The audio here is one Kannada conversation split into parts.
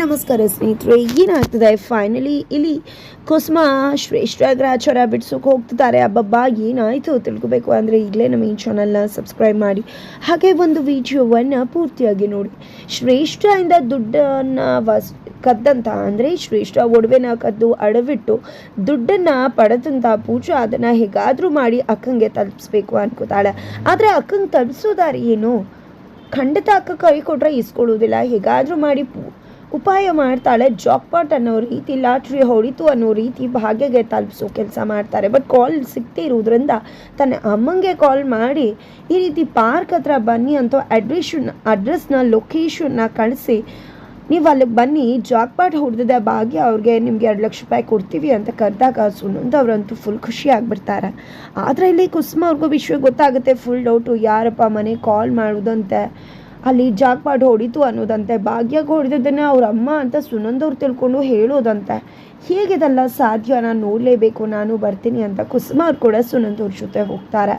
ನಮಸ್ಕಾರ ಸ್ನೇಹಿತರೆ, ಏನಾಗ್ತದೆ? ಫೈನಲಿ ಇಲ್ಲಿ ಕುಸುಮ ಶ್ರೇಷ್ಠ ಗ್ರಾಚರ ಬಿಡ್ಸೋಕೆ ಹೋಗ್ತಿದ್ದಾರೆ. ಅಬ್ಬಬ್ಬ, ಏನಾಯಿತು ತಿಳ್ಕೊಬೇಕು ಅಂದರೆ ಈಗಲೇ ನಮ್ಮ ಈ ಚಾನಲ್ನ ಸಬ್ಸ್ಕ್ರೈಬ್ ಮಾಡಿ. ಹಾಗೆ ಒಂದು ವಿಡಿಯೋವನ್ನು ಪೂರ್ತಿಯಾಗಿ ನೋಡಿ. ಶ್ರೇಷ್ಠದಿಂದ ದುಡ್ಡನ್ನು ವಸ್, ಕದ್ದಂತ ಅಂದರೆ ಶ್ರೇಷ್ಠ ಒಡವೆನ ಕದ್ದು ಅಡವಿಟ್ಟು ದುಡ್ಡನ್ನು ಪಡೆದಂಥ ಪೂಜಾ ಅದನ್ನು ಹೇಗಾದರೂ ಮಾಡಿ ಅಕ್ಕಂಗೆ ತಲುಪಿಸ್ಬೇಕು ಅನ್ಕೋತಾಳೆ. ಆದರೆ ಅಕ್ಕಂಗೆ ತಲುಪಿಸೋದಾರೆ ಏನು? ಖಂಡಿತ ಅಕ್ಕ ಕೈ ಕೊಟ್ಟರೆ ಇಸ್ಕೊಳ್ಳೋದಿಲ್ಲ ಹೇಗಾದರೂ ಮಾಡಿ ಉಪಾಯ ಮಾಡ್ತಾಳೆ ಜಾಕ್ಪಾಟ್ ಅನ್ನೋ ರೀತಿ, ಲಾಟ್ರಿ ಹೊಡಿತು ಅನ್ನೋ ರೀತಿ ಭಾಗ್ಯಗೆ ತಲುಪಿಸೋ ಕೆಲಸ ಮಾಡ್ತಾರೆ. ಬಟ್ ಕಾಲ್ ಸಿಗದೇ ಇರೋದ್ರಿಂದ ತನ್ನ ಅಮ್ಮಂಗೆ ಕಾಲ್ ಮಾಡಿ, ಈ ರೀತಿ ಪಾರ್ಕ್ ಹತ್ರ ಬನ್ನಿ ಅಂತ ಅಡ್ರೆಷನ್ ಅಡ್ರೆಸ್ನ ಲೊಕೇಶನ್ನ ಕಳಿಸಿ, ನೀವು ಅಲ್ಲಿಗೆ ಬನ್ನಿ ಜಾಕ್ಪಾಟ್ ಹೊಡೆದ ಭಾಗ್ಯ ಅವ್ರಿಗೆ ನಿಮಗೆ ಎರಡು ಲಕ್ಷ ರೂಪಾಯಿ ಕೊಡ್ತೀವಿ ಅಂತ ಕರೆದಾಗ ಸುನಂದ್ ಅವರಂತೂ ಫುಲ್ ಖುಷಿ ಆಗಿಬಿಡ್ತಾರೆ. ಆದರೆ ಇಲ್ಲಿ ಕುಸುಮ ಅವ್ರಿಗೂ ವಿಷಯ ಗೊತ್ತಾಗುತ್ತೆ ಫುಲ್ ಡೌಟು ಯಾರಪ್ಪ ಮನೆ ಕಾಲ್ ಮಾಡೋದಂತೆ. ಅಲ್ಲಿ ಜಾಕ್ಪಾಟ್ ಹೊಡಿತು ಅನ್ನೋದಂತೆ. ಭಾಗ್ಯಕ್ಕೆ ಹೊಡೆದಿದ್ದನ್ನು ಅವ್ರ ಅಮ್ಮ ಅಂತ ಸುನಂದ್ ಅವ್ರು ತಿಳ್ಕೊಂಡು ಹೇಳೋದಂತೆ. ಹೇಗಿದೆಲ್ಲ ಸಾಧ್ಯ ನಾನು ನೋಡಲೇಬೇಕು, ನಾನು ಬರ್ತೀನಿ ಅಂತ ಕುಸುಮ ಅವ್ರು ಕೂಡ ಸುನಂದ್ ಅವ್ರ ಜೊತೆ ಹೋಗ್ತಾರೆ.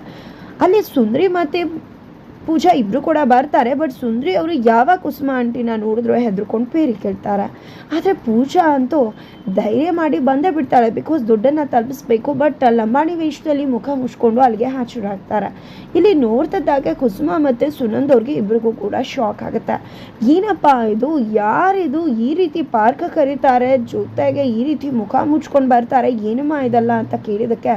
ಅಲ್ಲಿ ಸುಂದ್ರಿ ಮತ್ತು ಪೂಜಾ ಇಬ್ಬರು ಕೂಡ ಬರ್ತಾರೆ ಬಟ್ ಸುಂದ್ರಿ ಅವರು ಯಾವ ಕುಸುಮ ಆಂಟಿನ ನೋಡಿದ್ರು ಹೆದರ್ಕೊಂಡು ಪೇರಿ ಕೇಳ್ತಾರೆ. ಆದರೆ ಪೂಜಾ ಅಂತೂ ಧೈರ್ಯ ಮಾಡಿ ಬಂದೇ ಬಿಡ್ತಾಳೆ ಬಿಕಾಸ್ ದುಡ್ಡನ್ನು ತಲುಪಿಸ್ಬೇಕು ಬಟ್ ಲಂಬಾಣಿ ವೇಷದಲ್ಲಿ ಮುಖ ಮುಚ್ಕೊಂಡು ಅಲ್ಲಿಗೆ ಹಾಚುರಾಗ್ತಾರೆ ಇಲ್ಲಿ ನೋಡ್ತಿದ್ದಾಗ ಕುಸುಮ ಮತ್ತು ಸುನಂದ್ ಅವ್ರಿಗೆ ಇಬ್ಬರಿಗೂ ಕೂಡ ಶಾಕ್ ಆಗುತ್ತೆ. ಏನಪ್ಪ ಇದು? ಯಾರಿದು? ಈ ರೀತಿ ಪಾರ್ಕ್ ಕರೀತಾರೆ, ಜೊತೆಗೆ ಈ ರೀತಿ ಮುಖ ಮುಚ್ಕೊಂಡು ಬರ್ತಾರೆ, ಏನಮ್ಮ ಇದಲ್ಲ ಅಂತ ಕೇಳಿದಕ್ಕೆ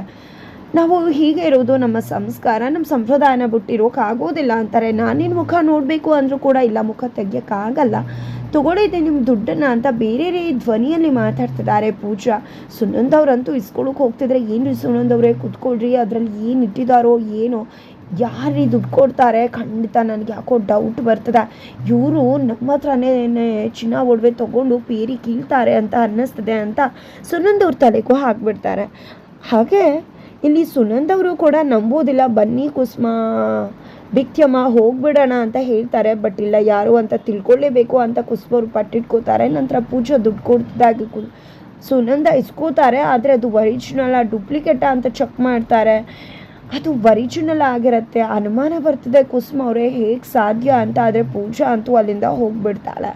ನಾವು ಹೀಗೆ ಇರೋದು ನಮ್ಮ ಸಂಸ್ಕಾರ, ನಮ್ಮ ಸಂಪ್ರದಾಯನ ಬಿಟ್ಟಿರೋಕೆ ಆಗೋದಿಲ್ಲ ಅಂತಾರೆ. ನಾನೇನು ಮುಖ ನೋಡಬೇಕು ಅಂದರೂ ಕೂಡ ಇಲ್ಲ, ಮುಖ ತೆಗಿಯೋಕ್ಕಾಗಲ್ಲ. ತಗೊಳ್ಳಿದೆ ನಿಮ್ಮ ದುಡ್ಡನ್ನು ಅಂತ ಬೇರೆ ಬೇರೆ ಧ್ವನಿಯಲ್ಲಿ ಮಾತಾಡ್ತಿದ್ದಾರೆ. ಪೂಜಾ ಸುನಂದವ್ರಂತೂ ಇಸ್ಕೊಳಕ್ಕೆ ಹೋಗ್ತಿದ್ರೆ ಏನು ಸುನಂದವರೇ ಕುತ್ಕೊಳ್ರಿ, ಅದರಲ್ಲಿ ಏನು ಇಟ್ಟಿದ್ದಾರೋ ಏನೋ. ಯಾರೀ ದುಡ್ಡು ಕೊಡ್ತಾರೆ? ಖಂಡಿತ ನನಗೆ ಯಾಕೋ ಡೌಟ್ ಬರ್ತದೆ. ಇವರು ನಮ್ಮ ಹತ್ರನೇ ಚಿನ್ನ ಒಡವೆ ತೊಗೊಂಡು ಪೇರಿ ಕೀಳ್ತಾರೆ ಅಂತ ಅನ್ನಿಸ್ತದೆ ಅಂತ ಸುನಂದವ್ರ ತಲೆಗೂ ಹಾಕ್ಬಿಡ್ತಾರೆ. ಹಾಗೆ ಇಲ್ಲಿ ಸುನಂದ್ ಅವರು ಕೂಡ ನಂಬೋದಿಲ್ಲ, ಬನ್ನಿ ಕುಸ್ಮ ಭಿಕ್ತಮ್ಮ ಹೋಗ್ಬಿಡೋಣ ಅಂತ ಹೇಳ್ತಾರೆ, ಬಟ್ ಇಲ್ಲ, ಯಾರು ಅಂತ ತಿಳ್ಕೊಳ್ಳೇಬೇಕು ಅಂತ ಕುಸ್ಮ ಅವರು ಪಟ್ಟಿಟ್ಕೋತಾರೆ, ನಂತರ ಪೂಜಾ ದುಡ್ಡು ಕೊಡ್ತಿದ್ದಾಗಿ ಕು ಸುನಂದ ಇಸ್ಕೋತಾರೆ, ಆದರೆ ಅದು ಒರಿಜಿನಲ್ ಡೂಪ್ಲಿಕೇಟ ಅಂತ ಚೆಕ್ ಮಾಡ್ತಾರೆ. ಅದು ಒರಿಜಿನಲ್ ಆಗಿರುತ್ತೆ. ಅನುಮಾನ ಬರ್ತಿದೆ. ಕುಸುಮ ಅವರೇ ಹೇಗೆ ಸಾಧ್ಯ ಅಂತ, ಆದರೆ ಪೂಜಾ ಅಂತೂ ಅಲ್ಲಿಂದ ಹೋಗ್ಬಿಡ್ತಾಳೆ.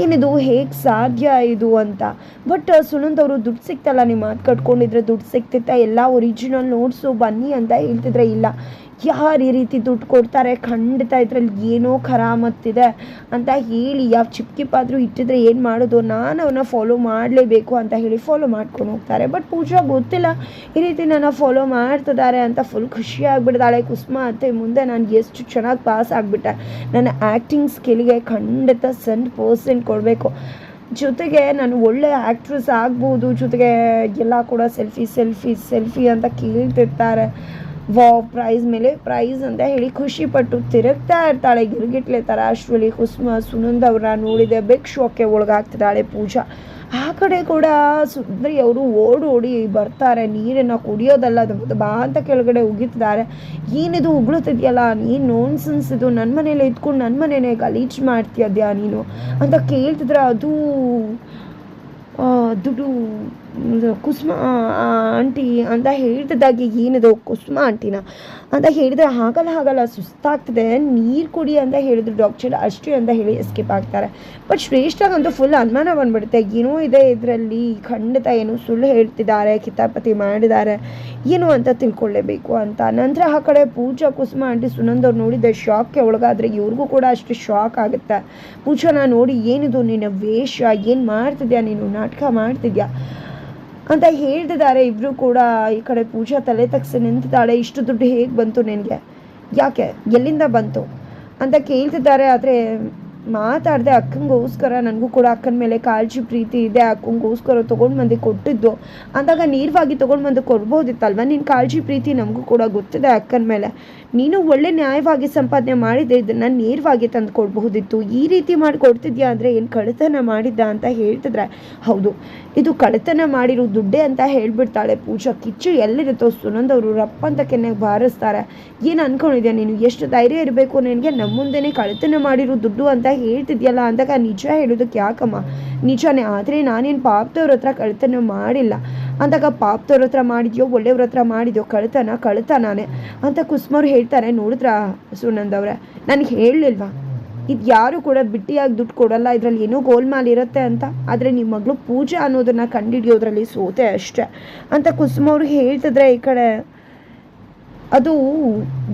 ಏನಿದು, ಹೇಗೆ ಸಾಧ್ಯ ಇದು ಅಂತ? ಬಟ್ ಸುನಂದ್ ಅವರು ದುಡ್ಡು ಸಿಗ್ತಲ್ಲ ನಿಮ್ಮ ಮಾತು ಕಟ್ಕೊಂಡಿದ್ರೆ ದುಡ್ಡು ಸಿಗ್ತಿತ್ತ ಎಲ್ಲ ಒರಿಜಿನಲ್ ನೋಟ್ಸು ಬನ್ನಿ ಅಂತ ಹೇಳ್ತಿದ್ರೆ ಇಲ್ಲ. ಯಾರು ಈ ರೀತಿ ದುಡ್ಡು ಕೊಡ್ತಾರೆ? ಖಂಡಿತ ಇದರಲ್ಲಿ ಏನೋ ಖರಾಮತ್ತಿದೆ ಅಂತ ಹೇಳಿ, ಯಾವ ಚಿಪ್ಕಿ ಪಾದ್ರು ಇಟ್ಟಿದ್ರೆ ಏನು ಮಾಡೋದು? ನಾನು ಅವನ್ನ ಫಾಲೋ ಮಾಡಲೇಬೇಕು ಅಂತ ಹೇಳಿ ಫಾಲೋ ಮಾಡ್ಕೊಂಡು ಹೋಗ್ತಾರೆ. ಬಟ್ ಪೂಜಾ ಗೊತ್ತಿಲ್ಲ, ಈ ರೀತಿ ನನ್ನ ಫಾಲೋ ಮಾಡ್ತಿದ್ದಾರೆ ಅಂತ ಫುಲ್ ಖುಷಿ ಆಗಿಬಿಡ್ತಾಳೆ. ಕುಸುಮ ಅತ್ತೆ ಮುಂದೆ ನಾನು ಎಷ್ಟು ಚೆನ್ನಾಗಿ ಪಾಸ್ ಆಗಿಬಿಟ್ಟೆ. ನನ್ನ ಆ್ಯಕ್ಟಿಂಗ್ ಸ್ಕಿಲ್ಗೆ ಖಂಡಿತ ಸೆಂಟ್ ಪರ್ಸೆಂಟ್ ಕೊಡಬೇಕು. ಜೊತೆಗೆ ನಾನು ಒಳ್ಳೆ ಆ್ಯಕ್ಟ್ರೆಸ್ ಆಗ್ಬೋದು. ಜೊತೆಗೆ ಎಲ್ಲ ಕೂಡ ಸೆಲ್ಫಿ ಸೆಲ್ಫಿ ಸೆಲ್ಫಿ ಅಂತ ಕೇಳ್ತಿರ್ತಾರೆ. ವಾವ್ ಪ್ರೈಸ್ ಮೇಲೆ ಪ್ರೈಸ್ ಅಂತ ಹೇಳಿ ಖುಷಿ ಪಟ್ಟು ತಿರುಗ್ತಾ ಇರ್ತಾಳೆ. ಗಿರ್ಗಿಟ್ಲೆ ಥರ ಅಶ್ವಲಿ ಕುಸುಮ, ಸುನಂದ್ ಅವ್ರ ನೋಡಿದೆ. ಬೆಕ್ ಶೋಕ್ಕೆ ಒಳಗಾಗ್ತಿದ್ದಾಳೆ ಪೂಜಾ. ಆ ಕಡೆ ಕೂಡ ಸುಂದರಿ ಅವರು ಓಡಿ ಓಡಿ ಬರ್ತಾರೆ. ನೀರನ್ನು ಕುಡಿಯೋದಲ್ಲ, ಅದು ಬಾ ಅಂತ ಕೆಳಗಡೆ ಉಗಿತಿದ್ದಾರೆ. ಏನಿದು ಉಗುಳುತ್ತಿದೆಯಲ್ಲ ನೀನು ನೋನ್ಸನ್ಸ್ ಇದು? ನನ್ನ ಮನೇಲಿ ಇದ್ಕೊಂಡು ನನ್ನ ಮನೇನೆ ಗಲೀಜು ಮಾಡ್ತೀಯದ್ಯಾ ನೀನು? ಅಂತ ಕೇಳ್ತಿದ್ರೆ ಅದು ಇದು ಕುಸುಮ ಆಂಟಿ ಅಂತ ಹೇಳಿದಾಗೆ ಏನಿದು ಕುಸುಮ ಆಂಟಿನ? ಅಂತ ಹೇಳಿದ್ರೆ ಹಾಗಲ್ಲ ಹಾಗಲ್ಲ, ಸುಸ್ತಾಗ್ತದೆ, ನೀರು ಕುಡಿ ಅಂತ ಹೇಳಿದ್ರು ಡಾಕ್ಟರ್, ಅಷ್ಟೇ ಅಂತ ಹೇಳಿ ಎಸ್ಕೇಪ್ ಆಗ್ತಾರೆ. ಬಟ್ ಶ್ರೇಷ್ಠಗಂತೂ ಫುಲ್ ಅನುಮಾನ ಬಂದ್ಬಿಡುತ್ತೆ. ಏನೋ ಇದೆ ಇದರಲ್ಲಿ ಖಂಡಿತ ಏನು ಸುಳ್ಳು ಹೇಳ್ತಿದ್ದಾರೆ, ಕಿತಾಪತಿ ಮಾಡಿದ್ದಾರೆ. ಏನು ಅಂತ ತಿಳ್ಕೊಳ್ಳೇಬೇಕು ಅಂತ. ನಂತರ ಆ ಕಡೆ ಪೂಜಾ, ಕುಸುಮ ಆಂಟಿ ಸುನಂದವ್ರು ನೋಡಿದ್ದೆ ಶಾಕ್ಗೆ ಒಳಗಾದ್ರೆ ಇವ್ರಿಗೂ ಕೂಡ ಅಷ್ಟು ಶಾಕ್ ಆಗುತ್ತೆ. ಪೂಜಾನ ನೋಡಿ, ಏನಿದು ನಿನ್ನ ವೇಷ? ಏನು ಮಾಡ್ತಿದ್ಯಾ? ನೀನು ನಾಟಕ ಮಾಡ್ತಿದ್ಯಾ? ಅಂತ ಹೇಳ್ತಿದ್ದಾರೆ. ಇಬ್ಬರು ಕೂಡ ಈ ಕಡೆ ಪೂಜಾ ತಲೆ ತಗ್ಸಿ ನಿಂತಿದ್ದಾಳೆ. ಇಷ್ಟು ದುಡ್ಡು ಹೇಗೆ ಬಂತು ನಿನಗೆ? ಯಾಕೆ? ಎಲ್ಲಿಂದ ಬಂತು? ಅಂತ ಕೇಳ್ತಿದ್ದಾರೆ. ಆದರೆ ಮಾತಾಡದೆ ಅಕ್ಕಂಗೋಸ್ಕರ ನನಗೂ ಕೂಡ ಅಕ್ಕನ ಮೇಲೆ ಕಾಳಜಿ ಪ್ರೀತಿ ಇದೆ, ಅಕ್ಕಂಗೋಸ್ಕರ ತೊಗೊಂಡು ಬಂದು ಕೊಟ್ಟಿದ್ದು. ಅಂದಾಗ ನೇರವಾಗಿ ತೊಗೊಂಡು ಬಂದು ಕೊಡ್ಬೋದಿತ್ತಲ್ವ? ನಿನ್ನ ಕಾಳಜಿ ಪ್ರೀತಿ ನಮಗೂ ಕೂಡ ಗೊತ್ತಿದೆ ಅಕ್ಕನ ಮೇಲೆ. ನೀನು ಒಳ್ಳೆ ನ್ಯಾಯವಾಗಿ ಸಂಪಾದನೆ ಮಾಡಿದ್ದೆ ಇದನ್ನು ನೇರವಾಗಿ ತಂದು ಕೊಡಬಹುದಿತ್ತು ಈ ರೀತಿ ಮಾಡಿ ಕೊಡ್ತಿದ್ಯಾ ಅಂದರೆ ಏನು ಕಳೆತನ ಮಾಡಿದ್ದ ಅಂತ ಹೇಳ್ತಿದ್ರೆ ಹೌದು. ಇದು ಕಳೆತನ ಮಾಡಿರೋ ದುಡ್ಡೆ ಅಂತ ಹೇಳ್ಬಿಡ್ತಾಳೆ ಪೂಜಾ. ಕಿಚ್ಚು ಎಲ್ಲಿರುತ್ತೋ ಸುನಂದ್ ಅವರು ರಪ್ಪ ಅಂತ ಕೆನ್ನೆಗೆ ಬಾರಿಸ್ತಾರೆ. ಏನು ಅನ್ಕೊಂಡಿದ್ಯಾ ನೀನು? ಎಷ್ಟು ಧೈರ್ಯ ಇರಬೇಕು ನಿನಗೆ? ನಮ್ಮ ಮುಂದೆನೇ ಕಳೆತನ ಮಾಡಿರೋ ದುಡ್ಡು ಅಂತ ಹೇಳ್ತಿದ್ಯಲ್ಲ ಅಂದಾಗ ನಿಜ ಹೇಳೋದಕ್ಕೆ ಯಾಕಮ್ಮ? ನಿಜನೇ, ಆದರೆ ನಾನೇನು ಪಾಪದವ್ರ ಹತ್ರ ಕಳ್ತನ ಮಾಡಿಲ್ಲ. ಅಂದಾಗ ಪಾಪದವ್ರ ಹತ್ರ ಮಾಡಿದ್ಯೋ ಒಳ್ಳೆಯವ್ರ ಹತ್ರ ಮಾಡಿದ್ಯೋ ಕಳ್ತನ ಕಳ್ತನಾನೆ ಅಂತ ಕುಸ್ಮವ್ರು ಹೇಳ್ತಾರೆ, ನೋಡಿದ್ರಾ ಸುನಂದ್ ಅವ್ರೆ? ನನಗೆ ಹೇಳಲಿಲ್ವಾ? ಇದು ಯಾರು ಕೂಡ ಬಿಟ್ಟಿಯಾಗಿ ದುಡ್ಡು ಕೊಡಲ್ಲ, ಇದರಲ್ಲಿ ಏನೋ ಗೋಲ್ಮಾಲ್ ಇರುತ್ತೆ ಅಂತ. ಆದರೆ ನಿಮ್ಮ ಮಗಳು ಪೂಜೆ ಅನ್ನೋದನ್ನು ಕಂಡಿಡಿಯೋದ್ರಲ್ಲಿ ಸೋತೆ ಅಷ್ಟೇ. ಅಂತ ಕುಸುಮ ಅವರು ಹೇಳ್ತಿದ್ರೆ ಈ ಕಡೆ. ಅದು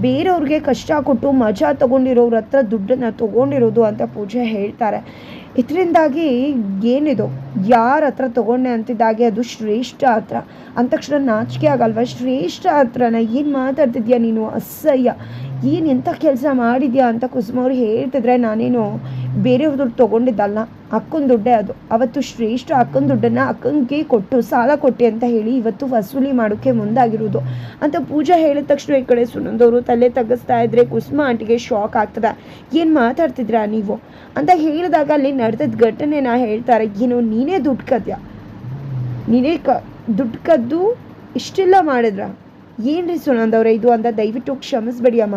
ಬೇರೆಯವ್ರಿಗೆ ಕಷ್ಟ ಕೊಟ್ಟು ಮಜಾ ತಗೊಂಡಿರೋರ ಹತ್ರ ದುಡ್ಡನ್ನು ತಗೊಂಡಿರೋದು ಅಂತ ಪೂಜೆ ಹೇಳ್ತಾರೆ. ಇದರಿಂದಾಗಿ ಏನಿದು? ಯಾರ ಹತ್ರ ತಗೊಂಡೆ ಅಂತಿದ್ದಾಗೆ ಅದು ಶ್ರೇಷ್ಠ ಹತ್ರ. ಅಂದ ತಕ್ಷಣ ನಾಚಿಕೆ ಆಗಲ್ವ? ಶ್ರೇಷ್ಠ ಹತ್ರನ ಏನು ಮಾತಾಡ್ತಿದ್ಯಾ ನೀನು? ಅಸಹ್ಯ. ಏನು ಎಂಥ ಕೆಲಸ ಮಾಡಿದ್ಯಾ ಅಂತ ಕುಸುಮ ಅವರು ಹೇಳ್ತಿದ್ರೆ ನಾನೇನು ಬೇರೆಯವ್ರ ದುಡ್ಡು ತೊಗೊಂಡಿದ್ದಲ್ಲ. ಅಕ್ಕನ ದುಡ್ಡೇ ಅದು. ಅವತ್ತು ಶ್ರೇಷ್ಠ ಅಕ್ಕನ ದುಡ್ಡನ್ನು ಅಕ್ಕನಿಗೆ ಕೊಟ್ಟು ಸಾಲ ಕೊಟ್ಟೆ ಅಂತ ಹೇಳಿ ಇವತ್ತು ವಸೂಲಿ ಮಾಡೋಕ್ಕೆ ಮುಂದಾಗಿರೋದು. ಅಂತ ಪೂಜಾ ಹೇಳಿದ ತಕ್ಷಣ ಈ ಕಡೆ ಸುನಂದವರು ತಲೆ ತಗ್ಗಿಸ್ತಾ ಇದ್ರೆ ಕುಸುಮ ಆಂಟಿಗೆ ಶಾಕ್ ಆಗ್ತದೆ. ಏನು ಮಾತಾಡ್ತಿದ್ರಾ ನೀವು? ಅಂತ ಹೇಳಿದಾಗ ಅಲ್ಲಿ ನಡೆದ ಘಟನೆನ ಹೇಳ್ತಾರೆ, ಏನು ನೀನೇ ದುಡ್ಡು ಕದ್ಯಾ? ನೀನೇ ಕ, ದುಡ್ಡು ಕದ್ದು ಇಷ್ಟೆಲ್ಲ ಮಾಡಿದ್ರ? ಏನ್ರಿ ಸುನಂದವ್ರೆ ಇದು ಅಂತ ದಯವಿಟ್ಟು ಕ್ಷಮಿಸ್ಬೇಡಿ ಅಮ್ಮ.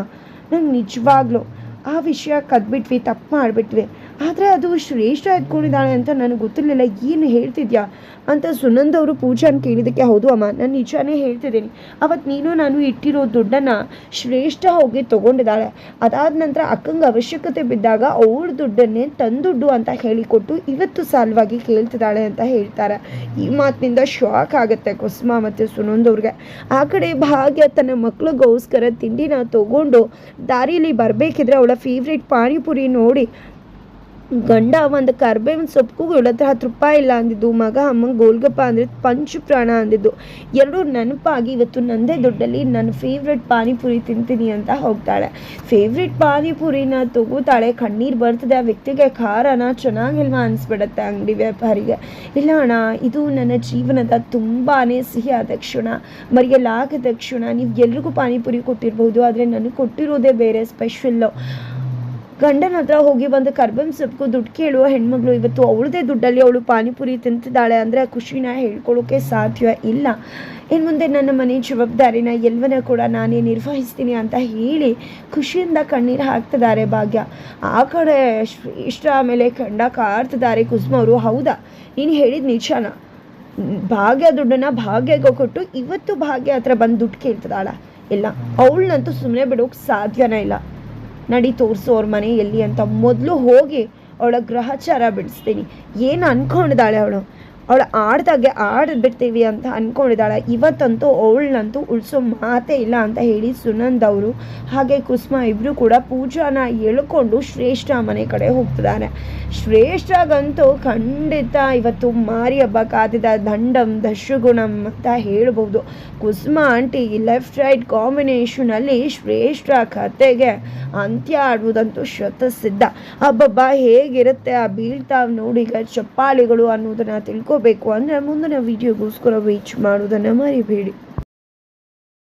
ನಂಗೆ ನಿಜವಾಗ್ಲೂ ಆ ವಿಷಯ ಕದ್ಬಿಟ್ವಿ ತಪ್ಪು ಮಾಡಿಬಿಟ್ವಿ. ಆದರೆ ಅದು ಶ್ರೇಷ್ಠ ಎತ್ಕೊಂಡಿದ್ದಾಳೆ ಅಂತ ನನಗೆ ಗೊತ್ತಿರಲಿಲ್ಲ. ಏನು ಹೇಳ್ತಿದ್ಯಾ? ಅಂತ ಸುನಂದವರು ಪೂಜಾನ್ ಕೇಳಿದ್ದಕ್ಕೆ ಹೌದು ಅಮ್ಮ. ನಾನು ನಿಜಾನೇ ಹೇಳ್ತಿದ್ದೀನಿ. ಅವತ್ತು ನೀನು ನಾನು ಇಟ್ಟಿರೋ ದುಡ್ಡನ್ನು ಶ್ರೇಷ್ಠ ಹೋಗಿ ತೊಗೊಂಡಿದ್ದಾಳೆ. ಅದಾದ ನಂತರ ಅಕ್ಕಂಗೆ ಅವಶ್ಯಕತೆ ಬಿದ್ದಾಗ ಅವಳ ದುಡ್ಡನ್ನೇ ತಂದುಡ್ಡು ಅಂತ ಹೇಳಿಕೊಟ್ಟು ಇವತ್ತು ಸಾಲವಾಗಿ ಕೇಳ್ತಿದ್ದಾಳೆ ಅಂತ ಹೇಳ್ತಾರೆ. ಈ ಮಾತಿನಿಂದ ಶಾಕ್ ಆಗುತ್ತೆ ಕುಸುಮ ಮತ್ತು ಸುನಂದವ್ರಿಗೆ ಆ ಕಡೆ ಭಾಗ್ಯ ತನ್ನ ಮಕ್ಳಿಗೋಸ್ಕರ ತಿಂಡಿನ ತಗೊಂಡು ದಾರಿಯಲ್ಲಿ ಬರಬೇಕಿದ್ರೆ ಅವಳ ಫೇವ್ರೇಟ್ ಪಾನಿಪುರಿ ನೋಡಿ ಗಂಡ ಒಂದು ಕರ್ಬೇವಿನ ಸೊಪ್ಪು ಇವಳ ಹತ್ರ ಹತ್ತು ರೂಪಾಯಿ ಇಲ್ಲ ಅಂದಿದ್ದು, ಮಗ ಅಮ್ಮಂಗೆ ಗೋಲ್ಗಪ್ಪ ಅಂದ್ರೆ ಪಂಚ ಪ್ರಾಣ ಅಂದಿದ್ದು. ಎರಡೂ ನೆನಪಾಗಿ, ಇವತ್ತು ನಂದೇ ದುಡ್ಡಲ್ಲಿ ನನ್ನ ಫೇವ್ರೆಟ್ ಪಾನಿಪುರಿ ತಿಂತೀನಿ ಅಂತ ಹೋಗ್ತಾಳೆ. ಫೇವ್ರೆಟ್ ಪಾನಿಪುರಿನ ತಗೋತಾಳೆ, ಕಣ್ಣೀರು ಬರ್ತದೆ, ಆ ವ್ಯಕ್ತಿಗೆ ಖಾರನ ಚೆನ್ನಾಗಿಲ್ವಾ ಅನಿಸ್ಬಿಡತ್ತೆ ಅಂಗಡಿ ವ್ಯಾಪಾರಿಗೆ. ಇಲ್ಲ ಅಣ್ಣ, ಇದು ನನ್ನ ಜೀವನದ ತುಂಬಾ ಸಿಹಿಯಾದ ಕ್ಷಣ, ಮರೆಯಲಾಗದ ಕ್ಷಣ. ನೀವು ಎಲ್ರಿಗೂ ಪಾನಿಪುರಿ ಕೊಟ್ಟಿರ್ಬೋದು, ಆದರೆ ನನಗೆ ಕೊಟ್ಟಿರೋದೇ ಬೇರೆ ಸ್ಪೆಷಲ್ಲು ಗಂಡನ ಹತ್ರ ಹೋಗಿ ಬಂದು ಕರ್ಬೇವಿನ ಸೊಪ್ಪು ದುಡ್ಡು ಕೇಳುವ ಹೆಣ್ಮಗಳು. ಇವತ್ತು ಅವಳದೇ ದುಡ್ಡಲ್ಲಿ ಅವಳು ಪಾನಿಪುರಿ ತಿಂತಿದ್ದಾಳೆ ಅಂದರೆ ಖುಷಿನ ಹೇಳ್ಕೊಳ್ಳೋಕೆ ಸಾಧ್ಯ ಇಲ್ಲ. ಇನ್ನು ಮುಂದೆ ನನ್ನ ಮನೆ ಜವಾಬ್ದಾರಿನ ಎಲ್ಲವನ್ನ ಕೂಡ ನಾನೇ ನಿರ್ವಹಿಸ್ತೀನಿ ಅಂತ ಹೇಳಿ ಖುಷಿಯಿಂದ ಕಣ್ಣೀರು ಹಾಕ್ತಿದ್ದಾರೆ ಭಾಗ್ಯ. ಆ ಕಡೆ ಇಷ್ಟ ಆಮೇಲೆ ಕಂಡ ಕಾರ್ತಿದ್ದಾರೆ ಕುಸುಮ ಅವರು, ಹೌದಾ? ನೀನು ಹೇಳಿದ ನಿಜಾನ? ಭಾಗ್ಯ ದುಡ್ಡನ್ನು ಭಾಗ್ಯಗೆ ಕೊಟ್ಟು ಇವತ್ತು ಭಾಗ್ಯ ಹತ್ರ ಬಂದು ದುಡ್ಡು ಕೇಳ್ತಿದ್ದಾಳ. ಇಲ್ಲ, ಅವಳನ್ನಂತೂ ಸುಮ್ಮನೆ ಬಿಡೋಕೆ ಸಾಧ್ಯನೇ ಇಲ್ಲ. ನಡಿ ತೋರಿಸು ಅವ್ರ ಮನೆ ಎಲ್ಲಿ ಅಂತ ಮೊದಲು ಹೋಗಿ ಅವಳ ಗ್ರಹಚಾರ ಬಿಡಿಸ್ತೀನಿ. ಏನು ಅನ್ಕೊಂಡಿದ್ದಾಳೆ ಅವಳು? ಅವಳು ಆಡ್ದಾಗೆ ಆಡ್ಬಿಡ್ತೀವಿ ಅಂತ ಅನ್ಕೊಂಡಿದ್ದಾಳೆ. ಇವತ್ತಂತೂ ಅವಳನ್ನಂತೂ ಉಳಿಸೋ ಮಾತೇ ಇಲ್ಲ ಅಂತ ಹೇಳಿ ಸುನಂದ್ ಅವರು, ಹಾಗೆ ಕುಸುಮ ಇಬ್ಬರು ಕೂಡ ಪೂಜಾನ ಎಳ್ಕೊಂಡು ಶ್ರೇಷ್ಠ ಮನೆ ಕಡೆ ಹೋಗ್ತಿದ್ದಾರೆ. ಶ್ರೇಷ್ಠಗಂತೂ ಖಂಡಿತ ಇವತ್ತು ಮಾರಿ ಹಬ್ಬ ಕಾದಿದ ದಂಡಂ ದಶಗುಣಂ ಅಂತ ಹೇಳ್ಬೋದು. ಕುಸುಮ ಆಂಟಿ ಲೆಫ್ಟ್ ರೈಟ್ ಕಾಂಬಿನೇಷನಲ್ಲಿ ಶ್ರೇಷ್ಠ ಕತೆಗೆ ಅಂತ್ಯ ಆಡುವುದಂತೂ ಶತಸಿದ್ಧ. ಹಬ್ಬಬ್ಬ ಹೇಗಿರುತ್ತೆ ಆ ಬೀಳ್ತಾವ್ ನೋಡಿ ಈಗ ಚಪ್ಪಾಳಿಗಳು ಅನ್ನೋದನ್ನ ತಿಳ್ಕೊಬೇಕು ಅಂದರೆ ಮುಂದಿನ ವೀಡಿಯೋಗೋಸ್ಕರ ವೇಚ್ ಮಾಡೋದನ್ನು ಮರಿಬೇಡಿ.